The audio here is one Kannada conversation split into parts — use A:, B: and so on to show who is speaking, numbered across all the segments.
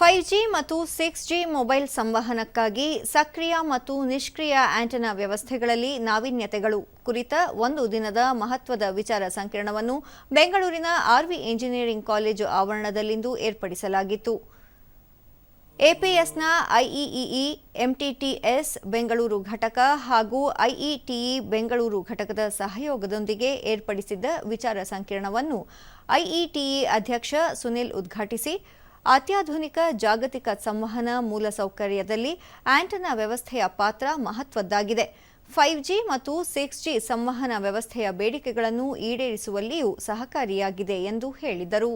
A: ಫೈವ್ ಜಿ ಮತ್ತು ಸಿಕ್ಸ್ ಜಿ ಮೊಬೈಲ್ ಸಂವಹನಕ್ಕಾಗಿ ಸಕ್ರಿಯ ಮತ್ತು ನಿಷ್ಕ್ರಿಯ ಆಂಟೆನಾ ವ್ಯವಸ್ಥೆಗಳಲ್ಲಿ ನಾವೀನ್ಯತೆಗಳು ಕುರಿತ ಒಂದು ದಿನದ ಮಹತ್ವದ ವಿಚಾರ ಸಂಕಿರಣವನ್ನು ಬೆಂಗಳೂರಿನ ಆರ್ವಿ ಇಂಜಿನಿಯರಿಂಗ್ ಕಾಲೇಜು ಆವರಣದಲ್ಲಿಂದು ಏರ್ಪಡಿಸಲಾಗಿತ್ತು. ಎಪಿಎಸ್ನ ಐಇಇಇ, ಎಂಟಿಟಿಎಸ್ ಬೆಂಗಳೂರು ಘಟಕ ಹಾಗೂ ಐಇಟಿಇ ಬೆಂಗಳೂರು ಘಟಕದ ಸಹಯೋಗದೊಂದಿಗೆ ಏರ್ಪಡಿಸಿದ್ದ ವಿಚಾರ ಸಂಕಿರಣವನ್ನು ಐಇಟಿಇ ಅಧ್ಯಕ್ಷ ಸುನಿಲ್ ಉದ್ಘಾಟಿಸಿ ಅತ್ಯಾಧುನಿಕ ಜಾಗತಿಕ ಸಂವಹನ ಮೂಲಸೌಕರ್ಯದಲ್ಲಿ ಆಂಟನಾ ವ್ಯವಸ್ಥೆಯ ಪಾತ್ರ ಮಹತ್ವದ್ದಾಗಿದೆ ಫೈವ್ ಜಿ ಮತ್ತು ಸಿಕ್ಸ್ ಜಿ ಸಂವಹನ ವ್ಯವಸ್ಥೆಯ ಬೇಡಿಕೆಗಳನ್ನು ಈಡೇರಿಸುವಲ್ಲಿಯೂ ಸಹಕಾರಿಯಾಗಿದೆ ಎಂದು ಹೇಳಿದರು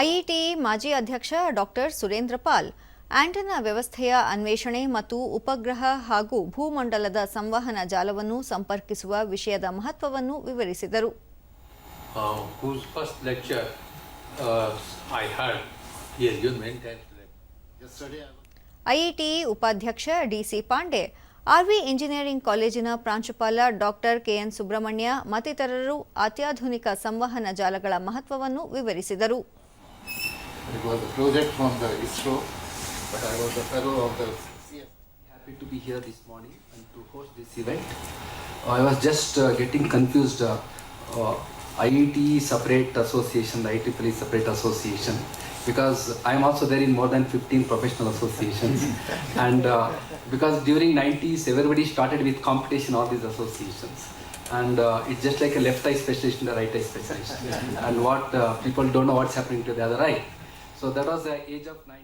B: ಐಇಟಿ uh,
A: ಮಾಜಿ ಅಧ್ಯಕ್ಷ ಡಾಕ್ಟರ್ ಸುರೇಂದ್ರ ಪಾಲ್ ಆಂಟೆನಾ ವ್ಯವಸ್ಥೆಯ ಅನ್ವೇಷಣೆ ಮತ್ತು ಉಪಗ್ರಹ ಹಾಗೂ ಭೂಮಂಡಲದ ಸಂವಹನ ಜಾಲವನ್ನು ಸಂಪರ್ಕಿಸುವ ವಿಷಯದ ಮಹತ್ವವನ್ನು ವಿವರಿಸಿದರು.
B: ಐಐಟಿ uh,
C: was
A: ಐಇಟಿಇ ಉಪಾಧ್ಯಕ್ಷ ಡಿಸಿ ಪಾಂಡೆ ಆರ್ವಿ ಇಂಜಿನಿಯರಿಂಗ್ ಕಾಲೇಜಿನ ಪ್ರಾಂಶುಪಾಲ ಡಾಕ್ಟರ್ ಕೆಎನ್ ಸುಬ್ರಹ್ಮಣ್ಯ ಮತ್ತಿತರರು ಅತ್ಯಾಧುನಿಕ ಸಂವಹನ ಜಾಲಗಳ ಮಹತ್ವವನ್ನು ವಿವರಿಸಿದರು.
C: But I was a fellow of the CS.
D: Happy to be here this morning and to host this event. I was just uh, getting confused. Uh, uh, IET separate association, the IEEE separate association, because I am also there in more than 15 professional associations. and uh, because during 90s, everybody started with competition, all these associations. And uh, it's just like a left eye specialist and a right eye specialist. and what uh, people don't know what's happening to the other eye. So that was the age of 90.